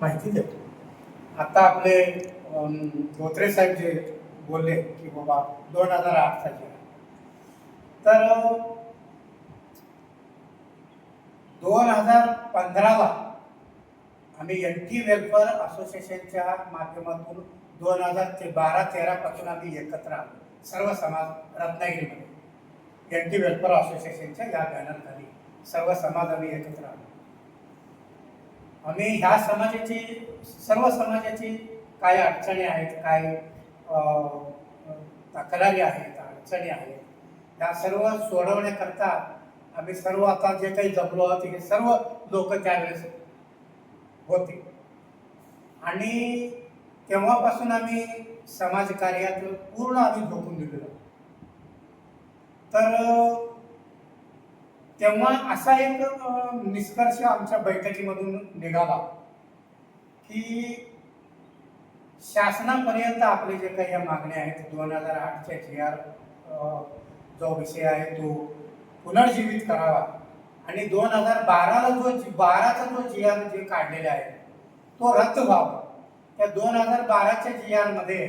माहिती देतो. आता आपले धोत्रे साहेब जे बोलले की बाबा दोन हजार आठ साली. तर दोन हजार पंधराला आम्ही एन टी वेलफेअर असोसिएशनच्या माध्यमातून दोन हजार ते बारा तेरा पासून आम्ही एकत्र आलो. सर्व समाज रत्नागिरीमध्ये. एन टी वेलफेअर असोसिएशनच्या या बॅनरखाली सर्व समाज आम्ही एकत्र आलो. आम्ही ह्या समाजाची सर्व समाजाची काय अडचणी आहेत काय तक्रारी आहेत अडचणी आहेत त्या सर्व सोडवण्याकरता आम्ही सर्व आता जे काही जमलो आहोत हे सर्व लोक त्यावेळेस होते. आणि तेव्हापासून आम्ही समाजकार्यात पूर्ण आम्ही झोकून दिलेलो तर तेव्हा असा एक निष्कर्ष आमच्या बैठकीमधून निघाला की शासनापर्यंत आपले जे काही या मागण्या आहेत दोन हजार आठच्या जी आर जो विषय आहे तो पुनर्जीवित करावा. आणि दोन हजार बाराला जो जी- बाराचा जो जी आर जे काढलेला आहे तो रद्द व्हावा. त्या दोन हजार बाराच्या जी आरमध्ये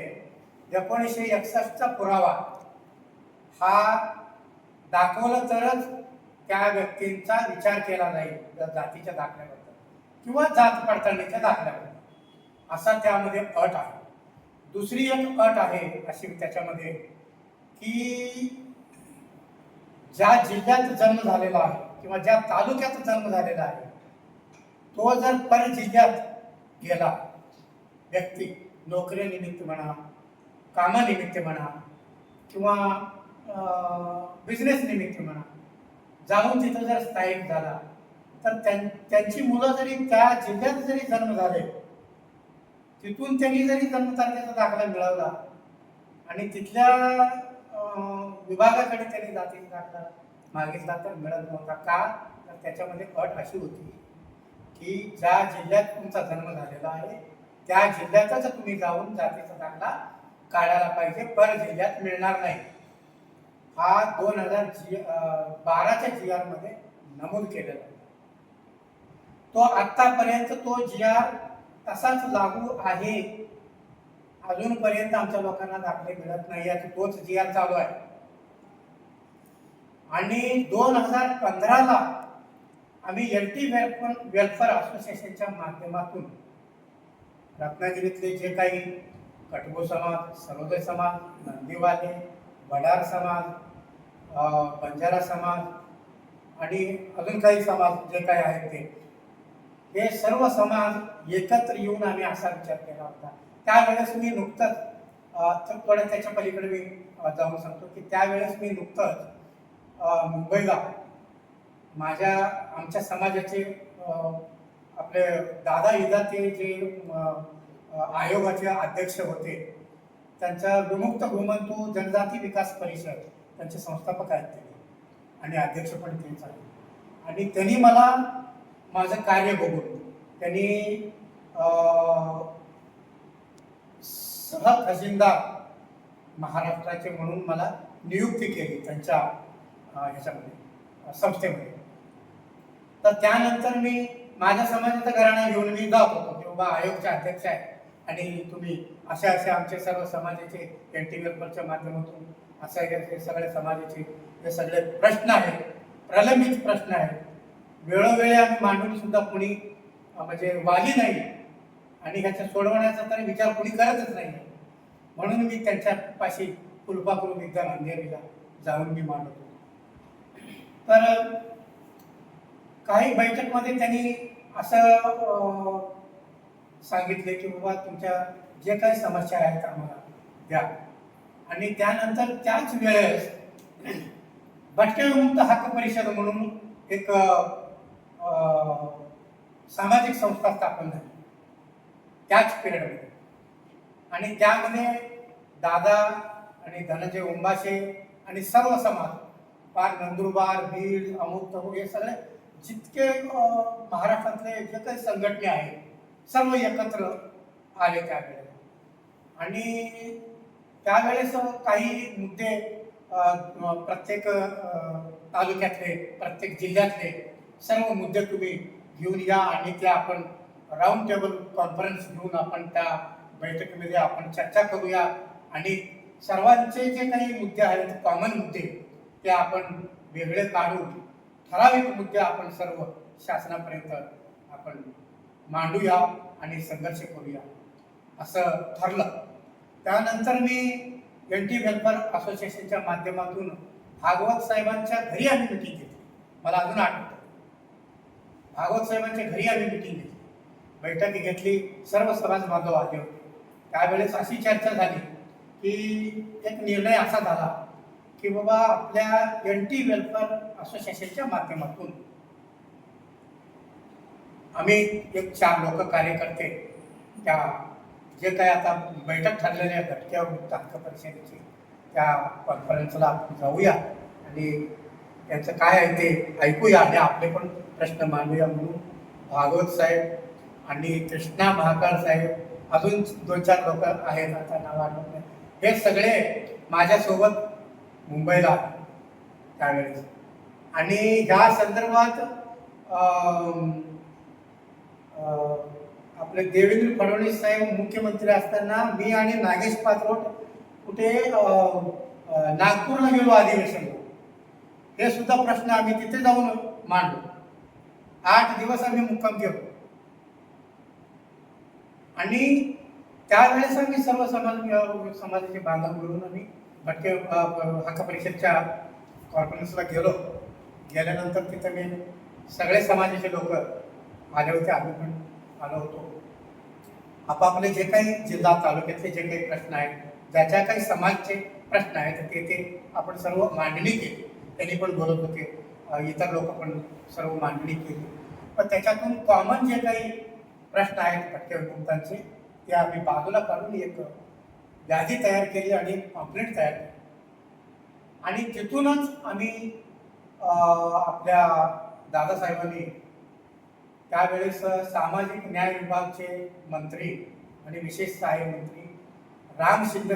एकोणीसशे एकसष्टचा पुरावा हा दाखवलं तरच त्या व्यक्तींचा विचार केला जाईल त्या जातीच्या दाखल्याबद्दल. किंवा जात पडताळणीच्या दाखल्याबद्दल. असा त्यामध्ये अट आहे. दुसरी एक अट आहे अशी त्याच्यामध्ये की ज्या जिल्ह्यात जन्म झालेला आहे किंवा ज्या तालुक्यात जन्म झालेला आहे तो जर पर जिल्ह्यात गेला व्यक्ती नोकरीनिमित्त म्हणा कामानिमित्त म्हणा किंवा बिझनेस निमित्त म्हणा जाऊन तिथं जर स्थायिक झाला तर त्यां- त्यांची मुलं जरी त्या जिल्ह्यात जरी जन्म झाले तिथून त्यांनी जरी जन्मतारखेचा दाखला मिळवला आणि तिथल्या विभागाकडे त्यांनी जातीचा दाखला मागितला तर मिळत नव्हता. का? तर त्याच्यामध्ये अट अशी होती की ज्या जिल्ह्यात तुमचा जन्म झालेला आहे त्या जिल्ह्यातच तुम्ही जाऊन जातीचा दाखला काढायला पाहिजे. पर जिल्ह्यात मिळणार नाही. हा दोन हजार जी बाराच्या जी आरमध्ये नमूद केलेला तो आतापर्यंत तो जी आर तसाच लागू आहे. अजूनपर्यंत आमच्या लोकांना दाखले मिळत नाही आहे तोच जी आर चालू आहे. आणि दोन हजार पंधराला आम्ही एल टी वेलफेअर वेलफेअर असोसिएशनच्या माध्यमातून रत्नागिरीतले जे काही कटबो समाज सरोदय समाज नंदीवाले वडार समाज बंजारा समाज आणि अजून काही समाज जे काही आहेत ते. हे सर्व समाज एकत्र येऊन आम्ही असा विचार केला होता. त्यावेळेस मी नुकतंच तर थोडं त्याच्या पलीकडे मी जाऊन सांगतो की त्यावेळेस मी नुकतंच मुंबईला माझ्या आमच्या समाजाचे आपले दादा इदाते जे आयोगाचे अध्यक्ष होते त्यांचा विमुक्त घुमंतू जनजाती विकास परिषद त्यांचे संस्थापक आहेत ते. आणि अध्यक्ष पण तेच आहेत. आणि त्यांनी मला माझं कार्य बघून त्यांनी अं, सह खजिनदार महाराष्ट्राचे म्हणून मला नियुक्ती केली त्यांच्या ह्याच्यामध्ये संस्थेमध्ये. तर त्यानंतर मी माझ्या समाजाचा घराणा घेऊन मी जात होतो. की बाबा आयोगचे अध्यक्ष आहे आणि तुम्ही असे असे आमचे सर्व समाजाचे एन टी वेलफेअरच्या माध्यमातून असे हे सगळ्या समाजाचे हे सगळे प्रश्न आहेत. प्रलंबित प्रश्न आहेत. वेळोवेळी आम्ही मांडून सुद्धा कुणी म्हणजे वाली नाही. आणि ह्याच्या सोडवण्याचा तर विचार कुणी करतच नाही. म्हणून मी त्यांच्यापाशी पाशी फुलपाखरू विद्या अंधेरीला जाऊन मी मांडतो. तर काही बैठकमध्ये त्यांनी असं सांगितले की बाबा तुमच्या जे काही समस्या आहेत आम्हाला द्या. आणि त्यानंतर त्याच वेळेस भटक्यामुक्त हक्क परिषद म्हणून एक सामाजिक संस्था स्थापन झाली. त्याच पिरियडमध्ये. आणि त्यामध्ये दादा आणि धनंजय उंबाशे आणि सर्व समाज पार नंदुरबार बीड अमुक तमुक हे सगळे जितके महाराष्ट्रातले जे काही संघटने आहेत सर्व एकत्र आले त्यावेळेस आणि त्यावेळेस काही मुद्दे प्रत्येक तालुक्यातले प्रत्येक जिल्ह्यातले सर्व मुद्दे तुम्ही घेऊन या आणि त्या आपण राऊंड टेबल कॉन्फरन्स घेऊन आपण त्या बैठकीमध्ये आपण चर्चा करूया. आणि सर्वांचे जे काही मुद्दे आहेत कॉमन मुद्दे ते आपण वेगळे काढून ठराविक मुद्दे आपण सर्व शासनापर्यंत आपण मांडूया आणि संघर्ष करूया. असं ठरलं. त्यानंतर मी एन टी वेल्फेअर असोसिएशनच्या माध्यमातून भागवत साहेबांच्या घरी आम्ही मिटिंग घेतली. मला अजून आठवतं. भागवत साहेबांच्या घरी आम्ही मिटिंग घेतली. बैठक घेतली. सर्व समाज बांधव आले होते. त्यावेळेस अशी चर्चा झाली की एक निर्णय असा झाला की बाबा आपल्या एन टी वेल्फेअर असोसिएशनच्या माध्यमातून आम्ही एक चार लोक कार्यकर्ते त्या जे काय आता बैठक ठरलेल्या आहे घटक्यावर मुक्त हक्क परिषदेची त्या कॉन्फरन्सला आपण जाऊया. आणि त्यांचं काय आहे ते ऐकूया आणि आपले पण प्रश्न मांडूया म्हणून. भागवत साहेब आणि कृष्णा महाकाळ साहेब अजून दोन चार लोक आहेत आता नाव आठवत नाही हे सगळे माझ्यासोबत मुंबईला त्यावेळेस. आणि ह्या संदर्भात आपले देवेंद्र फडणवीस साहेब मुख्यमंत्री असताना मी आणि नागेश पात्रोट कुठे नागपूरला गेलो अधिवेशन हे सुद्धा प्रश्न आम्ही तिथे जाऊन मांडलो. आठ दिवस आम्ही मुक्काम केलो. आणि त्यावेळेस आम्ही सर्व समाज समाजाचे बांधव मिळून आम्ही भटके हक्क परिषदच्या कॉन्फरन्सला गेलो. गेल्यानंतर तिथं मी सगळे समाजाचे लोक आले होते आम्ही पण आलो होतो. आपापले जे काही जिल्हा तालुक्यातले जे काही प्रश्न आहेत ज्याच्या काही समाजचे प्रश्न आहेत ते ते आपण सर्व मांडणी केली. त्यांनी पण बोलत होते. इतर लोक पण सर्व मांडणी केली. पण त्याच्यातून कॉमन जे काही प्रश्न आहेत भटके ते आम्ही बाजूला काढून एक यादी तयार केली आणि कॉम्प्लेट तयार केली. आणि तिथूनच आम्ही आपल्या दादासाहेबांनी त्यावेळेस सामाजिक न्याय विभागचे मंत्री आणि विशेष सहाय्य मंत्री राम शिंदे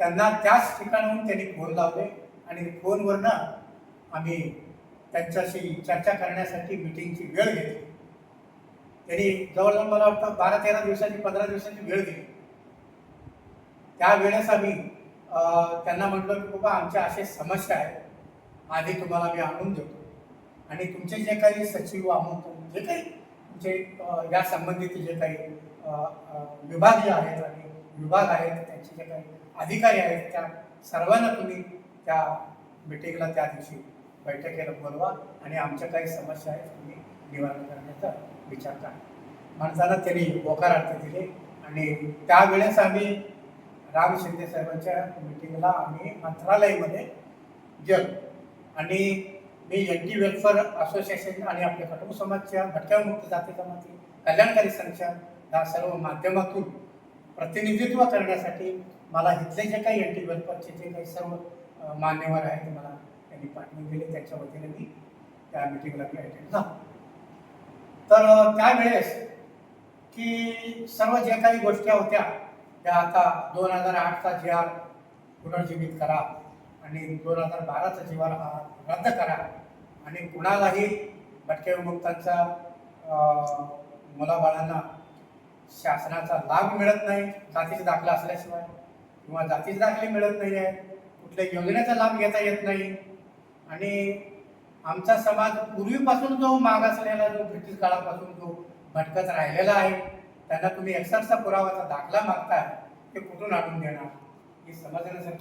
त्यांना त्याच ठिकाणाहून त्यांनी फोन लावले आणि फोनवरनं आम्ही त्यांच्याशी चर्चा करण्यासाठी मिटिंगची वेळ घेतली. त्यांनी जवळजवळ मला वाटतं बारा तेरा दिवसाची पंधरा दिवसाची वेळ दिली. त्यावेळेस आम्ही त्यांना म्हटलं की बाबा आमच्या असे समस्या आहेत आधी तुम्हाला मी आणून देतो. आणि तुमचे जे काही सचिव अमुक जे काही तुमचे या संबंधित जे काही विभाग जे आहेत आणि विभाग आहेत त्यांचे जे काही अधिकारी आहेत त्या सर्वांना तुम्ही त्या मिटिंगला त्या दिवशी बैठकीला बोलवा आणि आमच्या काही समस्या आहेत तुम्ही निवारण करण्याचा विचार करा. माणसाला त्यांनी होकारार्थ दिले आणि त्यावेळेस आम्ही राम शिंदे साहेबांच्या मिटिंगला आम्ही मंत्रालयामध्ये गेलो. आणि मी एन टी वेलफेअर असोसिएशन आणि आपल्या कुटुंब समाजच्या भटक्या मुक्त जाती जमाती कल्याणकारी संस्था या सर्व माध्यमातून प्रतिनिधित्व करण्यासाठी मला इथले जे काही एन टी वेलफेअरचे जे काही सर्व मान्यवर आहेत मला त्यांनी पाठवून दिले. त्याच्या वतीने मी त्या मिटिंगला मी अटेंड झालो तर त्यावेळेस की सर्व जे काही गोष्टी होत्या त्या आता दोन हजार आठचा जी आर पुनर्जीवित करा आणि दोन हजार बाराचा जीवन हा रद्द करा आणि कुणालाही भटके विमुक्तांचा मुलाबाळांना शासनाचा लाभ मिळत नाही जातीचा दाखला असल्याशिवाय किंवा जातीचे दाखले मिळत नाही आहे कुठल्या योजनेचा लाभ घेता येत नाही. आणि आमचा समाज पूर्वीपासून जो मागासलेला जो ब्रिटिश काळापासून जो भटकत राहिलेला आहे त्यांना तुम्ही एक्सरचा पुरावाचा दाखला मागताय ते कुठून आणून देणार? हे समजण्यासाठी